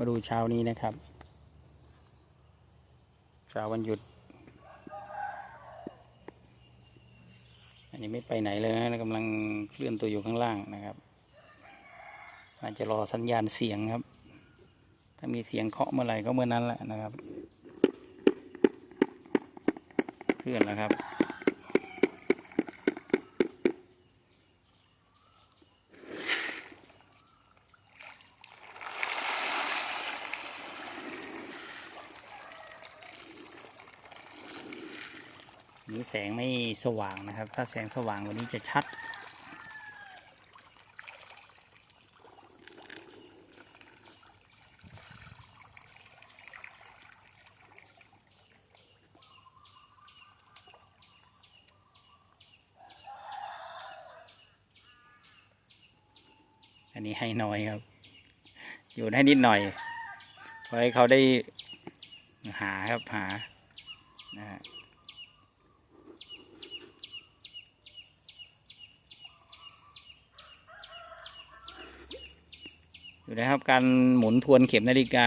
มาดูเช้านี้นะครับเช้าวันหยุด อันนี้ไม่ไปไหนเลยนะกำลังเคลื่อนตัวอยู่ข้างล่างนะครับ อาจจะรอสัญญาณเสียงครับ ถ้ามีเสียงเคาะเมื่อไหร่ก็เมื่อนั้นแหละนะครับ เคลื่อนแล้วครับี้แสงไม่สว่างนะครับ ถ้าแสงสว่างกวันนี้จะชัด อันนี้ให้น้อยครับ อยู่ให้นิดหน่อยเพราะให้เขาได้หาครับหา นะฮะ อยู่นะครับการหมุนทวนเข็มนาฬิกา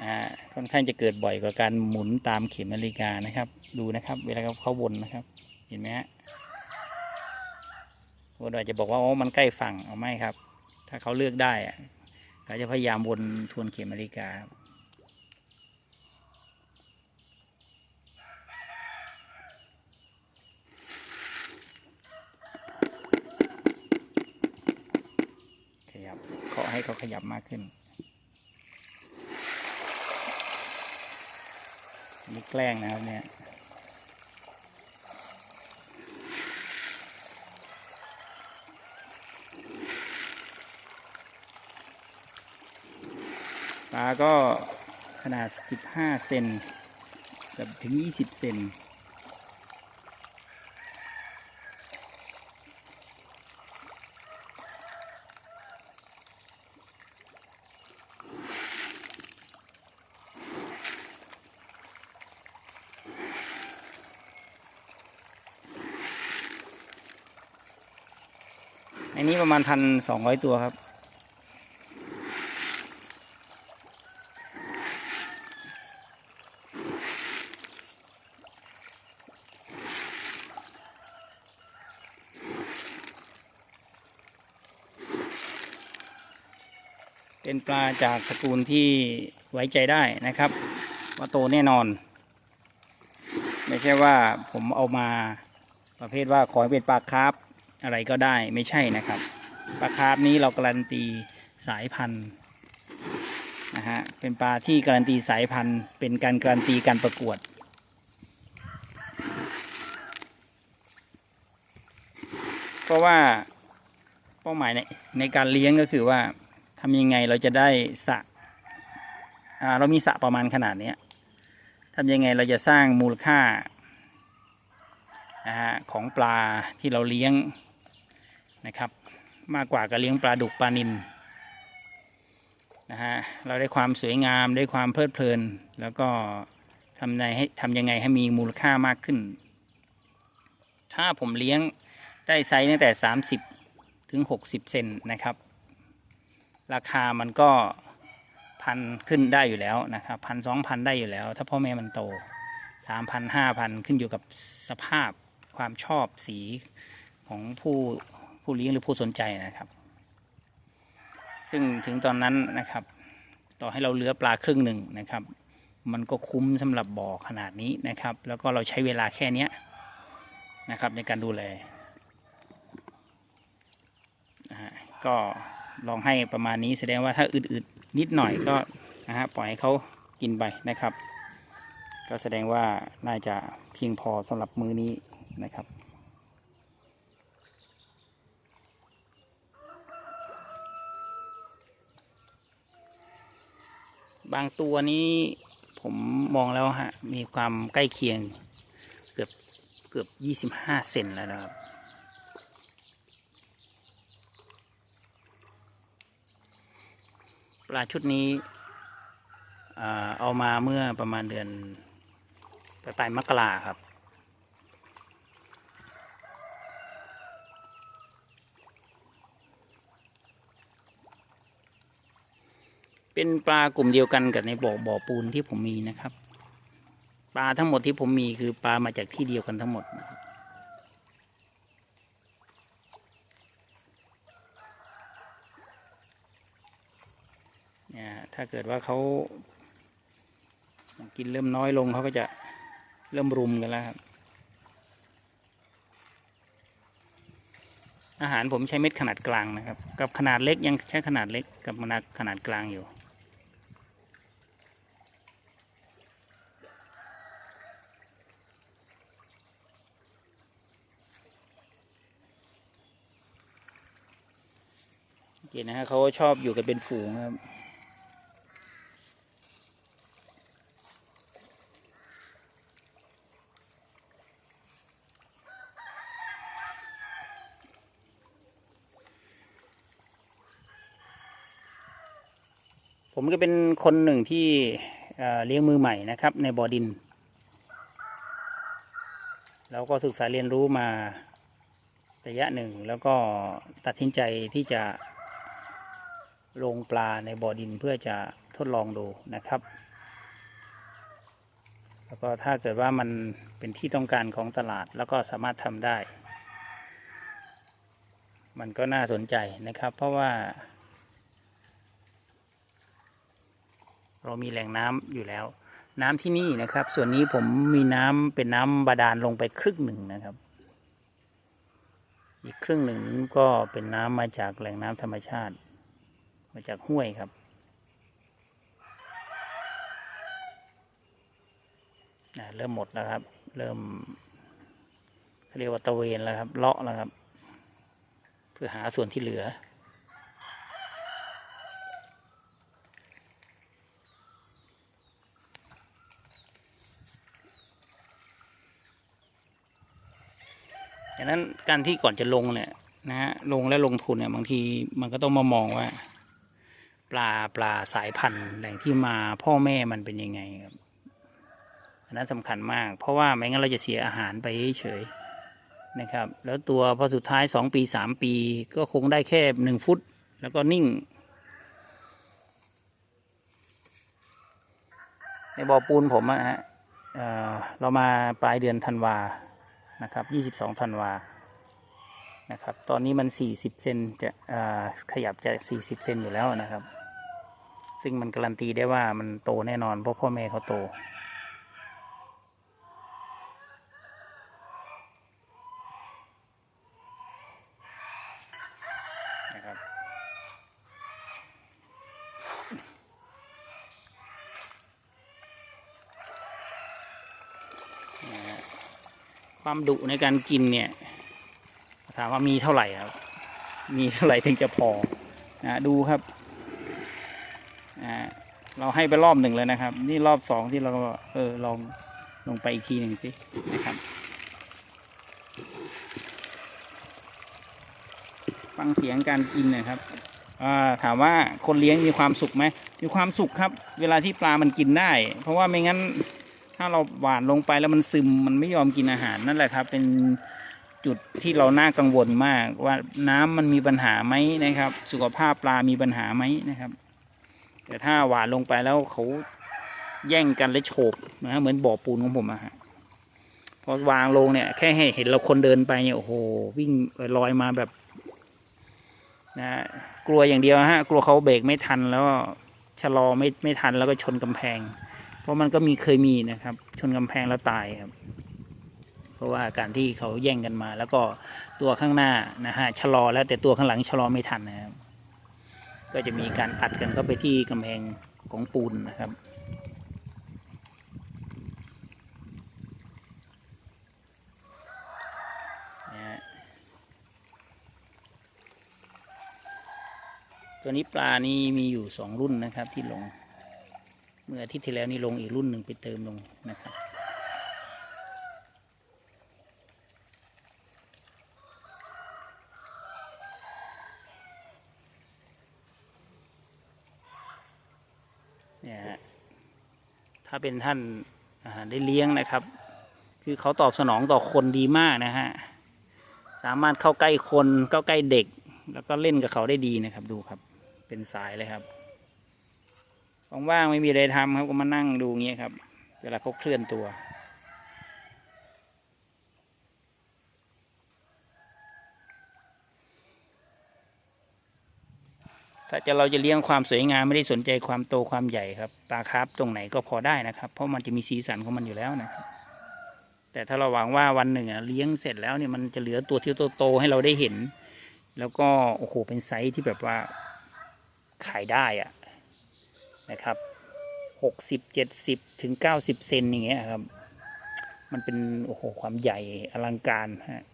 นะฮะค่อนข้างจะเกิดบ่อยกว่าการหมุนตามเข็มนาฬิกานะครับ ดูนะครับ เวลาเขาวนนะครับ เห็นไหมฮะวนอาจจะบอกว่าโอ้มันใกล้ฝั่งเอาไม่ครับ ถ้าเขาเลือกได้อะเขาจะพยายามวนทวนเข็มนาฬิกาครับขยับขอ ให้เขาขยับมากขึ้นนนี่แกล้งนะครับเนี่ยปลาก็ขนาด 15 เซนกับถึง 20 เซน อันนี้ประมาณพันสองร้อยตัวครับ เป็นปลาจากตระกูลที่ไว้ใจได้นะครับ ว่าโตแน่นอน ไม่ใช่ว่าผมเอามาประเภทว่าขอให้เป็นปลาคาร์ฟ อะไรก็ได้ไม่ใช่นะครับปลาคาร์ฟนี้เราการันตีสายพันธุ์นะฮะเป็นปลาที่การันตีสายพันธุ์ เป็นการการันตีการประกวด เพราะว่าเป้าหมายในในการเลี้ยงก็คือว่าทำยังไงเราจะได้สะอ่าเรามีสะประมาณขนาดเนี้ยทำยังไงเราจะสร้างมูลค่านะฮะของปลาที่เราเลี้ยง นะครับ มากกว่าการเลี้ยงปลาดุกปลานิลนะฮะเราได้ความสวยงามได้ความเพลิดเพลิน แล้วก็ทำไงให้ทำยังไงให้มีมูลค่ามากขึ้น ถ้าผมเลี้ยงได้ไซส์ตั้งแต่ 30 ถึง 60 เซนนะครับ ราคามันก็พันขึ้นได้อยู่แล้วนะครับพันสองพันได้อยู่แล้ว ถ้าพ่อแม่มันโตสามพันห้าพันขึ้นอยู่กับสภาพความชอบสีของผู้ ผู้เลี้ยงหรือผู้สนใจนะครับ ซึ่งถึงตอนนั้นนะครับ ต่อให้เราเหลือปลาครึ่งหนึ่งนะครับ มันก็คุ้มสำหรับบ่อขนาดนี้นะครับ แล้วก็เราใช้เวลาแค่เนี้นะครับในการดูแลก็ลองให้ประมาณนี้แสดงว่าถ้าอืดๆนิดหน่อยก็นะฮะปล่อยให้เขากินไปนะครับ ก็แสดงว่าน่าจะเพียงพอสำหรับมื้อนี้นะครับ บางตัวนี้ผมมองแล้วฮะ มีความใกล้เคียงเกือบเกือบยี่สิบห้าเซนแล้วนะครับ ปลาชุดนี้เอามาเมื่อประมาณเดือนปลายปลายมกราครับ เป็นปลากลุ่มเดียวกันกับในบ่อบ่อปูนที่ผมมีนะครับ ปลาทั้งหมดที่ผมมีคือปลามาจากที่เดียวกันทั้งหมดนะครับเนี่ยถ้าเกิดว่าเขากินเริ่มน้อยลงเขาก็จะเริ่มรุมกันแล้วครับ อาหารผมใช้เม็ดขนาดกลางนะครับ กับขนาดเล็กยังใช้ขนาดเล็กกับขนาดขนาดกลางอยู่ เคนะฮะเขาชอบอยู่กันเป็นฝูงครับผมก็เป็นคนหนึ่งที่เอ่อเลี้ยงมือใหม่นะครับ ในบ่อดินแล้วก็ศึกษาเรียนรู้มาระยะหนึ่ง แล้วก็ตัดสินใจที่จะ ลงปลาในบ่อดินเพื่อจะทดลองดูนะครับ แล้วก็ถ้าเกิดว่ามันเป็นที่ต้องการของตลาดแล้วก็สามารถทำได้ มันก็น่าสนใจนะครับ เพราะว่า เรามีแหล่งน้ำอยู่แล้ว น้ำที่นี่นะครับ ส่วนนี้ผมมีน้ำเป็นน้ำบาดาลลงไปครึ่งหนึ่งนะครับอีกครึ่งหนึ่งก็เป็นน้ำมาจากแหล่งน้ำธรรมชาติ มาจากห้วยครับนะเริ่มหมดแล้วครับ เริ่มเขาเรียกว่าตะเวนแล้วครับ เลาะแล้วครับ เพื่อหาส่วนที่เหลือ ดังนั้นการที่ก่อนจะลงเนี่ยนะฮะลงและลงทุนเนี่ยบางทีมันก็ต้องมามองว่า ลาปลาสายพันธุ์แหล่งที่มาพ่อแม่มันเป็นยังไงครับอันนั้นสำคัญมาก เพราะว่าไม่งั้นเราจะเสียอาหารไปเฉยๆนะครับ แล้วตัวพอสุดท้ายสองปีสามปี ก็คงได้แค่หนึ่งฟุต แล้วก็นิ่ง ในบ่อปูนผมอะฮะเออเรามาปลายเดือนธันวานะครับ 22ธันวานะครับ ตอนนี้มัน 40 เซนจะเออขยับจะ 40 เซนอยู่แล้วนะครับ ซึ่งมันการันตีได้ว่ามันโตแน่นอนเพราะพ่อแม่เขาโต นะครับ ความดุในการกินเนี่ย ถามว่ามีเท่าไหร่ครับ มีเท่าไหร่ถึงจะพอนะดูครับ เราให้ไปรอบหนึ่งแล้วนะครับ นี่รอบสองที่เราเออลองลงไปอีกทีหนึ่งสินะครับฟังเสียงการกินนะครับถามว่าคนเลี้ยงมีความสุขไหมมีความสุขครับ เวลาที่ปลามันกินได้ เพราะว่าไม่งั้นถ้าเราหวานลงไปแล้วมันซึมมันไม่ยอมกินอาหารนั่นแหละครับ เป็นจุดที่เราน่ากังวลมากว่าน้ำมันมีปัญหาไหมนะครับ สุขภาพปลามีปัญหาไหมนะครับ แต่ถ้าหวานลงไปแล้วเขาแย่งกันและโฉบนะฮะเหมือนบ่อปูนของผมอะฮะพอวางลงเนี่ย แค่ให้เห็นเราคนเดินไปเนี่ยโอ้โหวิ่งลอยมาแบบนะฮะกลัวอย่างเดียวฮะ กลัวเขาเบรกไม่ทันแล้วชะลอไม่ไม่ทันแล้วก็ชนกำแพง เพราะมันก็มีเคยมีนะครับ ชนกำแพงแล้วตายครับ เพราะว่าการที่เขาแย่งกันมา แล้วก็ตัวข้างหน้านะฮะชะลอแล้วแต่ตัวข้างหลังชะลอไม่ทันนะครับ ก็จะมีการอัดกันเข้าไปที่กำแพงของปูนนะครับ ตัวนี้ปลานี่มีอยู่สองรุ่นนะครับที่ลง เมื่ออาทิตย์ที่แล้วนี่ลงอีกรุ่นหนึ่งไปเติมลงนะครับ เนี่ยฮะ ถ้าเป็นท่านได้เลี้ยงนะครับ คือเขาตอบสนองต่อคนดีมากนะฮะสามารถเข้าใกล้คนเข้าใกล้เด็ก แล้วก็เล่นกับเขาได้ดีนะครับดูครับ เป็นสายเลยครับว่างๆไม่มีอะไรทำครับก็มานั่งดูเงี้ยครับ เวลาเขาเคลื่อนตัว ถ้าจะเราจะเลี้ยงความสวยงามไม่ได้สนใจความโตความใหญ่ครับปลาคาร์ฟตรงไหนก็พอได้นะครับ เพราะมันจะมีสีสันของมันอยู่แล้วนะครับแต่ถ้าเราหวังว่าวันหนึ่งเลี้ยงเสร็จแล้วเนี่ยมันจะเหลือตัวที่โตๆให้เราได้เห็น แล้วก็โอ้โหเป็นไซส์ที่แบบว่าขายได้อะนะครับหกสิบเจ็ดสิบถึงเก้าสิบเซนอย่างเงี้ยครับ มันเป็นโอ้โหความใหญ่อลังการฮะ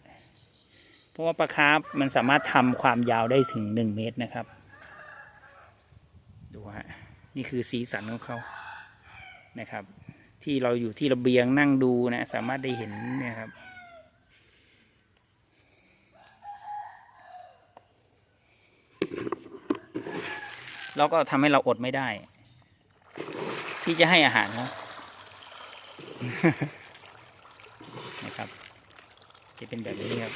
เพราะว่าปลาคาร์ฟมันสามารถทำความยาวได้ถึงหนึ่งเมตรนะครับ ดูฮะนี่คือสีสันของเขานะครับ ที่เราอยู่ที่ระเบียงนั่งดูนะสามารถได้เห็นเนี่ยครับแล้วก็ทำให้เราอดไม่ได้ ที่จะให้อาหารเขานะครับ จะเป็นแบบนี้ครับ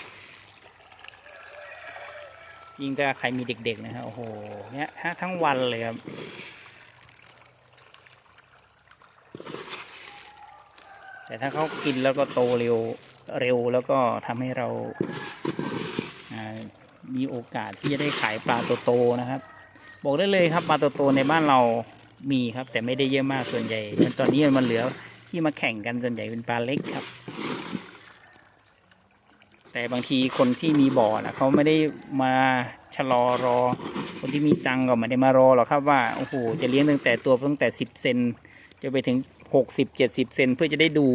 ยิ่งถ้าใครมีเด็ก ๆ นะครับโอ้โหเนี่ยฮะทั้งวันเลยครับแต่ถ้าเขากินแล้วก็โตเร็วเร็วแล้วก็ทำให้เราอ่ามีโอกาสที่จะได้ขายปลาโตๆนะครับ บอกได้เลยครับปลาโตๆในบ้านเรามีครับ แต่ไม่ได้เยอะมากส่วนใหญ่ตอนนี้มันเหลือที่มาแข่งกันส่วนใหญ่เป็นปลาเล็กครับ แต่บางทีคนที่มีบ่อนะเขาไม่ได้มาชะลอรอ คนที่มีตังก็ไม่ได้มารอหรอกครับว่าโอ้โหจะเลี้ยงตั้งแต่ตัวตั้งแต่สิบเซนจะไปถึงหกสิบเจ็ดสิบเซนเพื่อจะได้ดู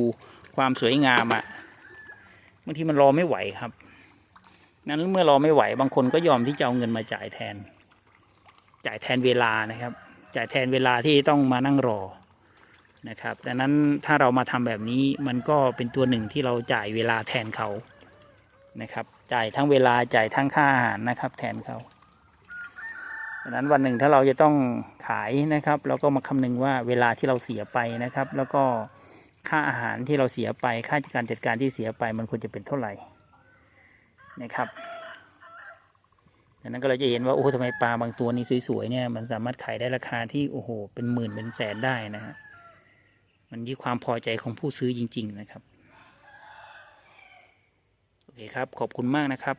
ความสวยงามอะ่ะบางทีมันรอไม่ไหวครับ นั้นเมื่อรอไม่ไหวบางคนก็ยอมที่จะเอาเงินมาจ่ายแทน จ่ายแทนเวลานะครับ จ่ายแทนเวลาที่ต้องมานั่งรอนะครับดังนั้นถ้าเรามาทำแบบนี้มันก็เป็นตัวหนึ่งที่เราจ่ายเวลาแทนเขา นะครับ จ่ายทั้งเวลาจ่ายทั้งค่าอาหารนะครับ แทนเขาดังนั้นวันหนึ่งถ้าเราจะต้องขายนะครับเราก็มาคำนึงว่าเวลาที่เราเสียไปนะครับ แล้วก็ค่าอาหารที่เราเสียไปค่าการจัดการที่เสียไปมันควรจะเป็นเท่าไหร่นะครับดังนั้นก็เราจะเห็นว่าโอ้ทำไมปลาบางตัวนี้สวยๆเนี่ยมันสามารถขายได้ราคาที่โอ้โหเป็นหมื่นเป็นแสนได้นะฮะมันที่ความพอใจของผู้ซื้อจริง ๆ นะครับ เคครับ ขอบคุณมากนะครับ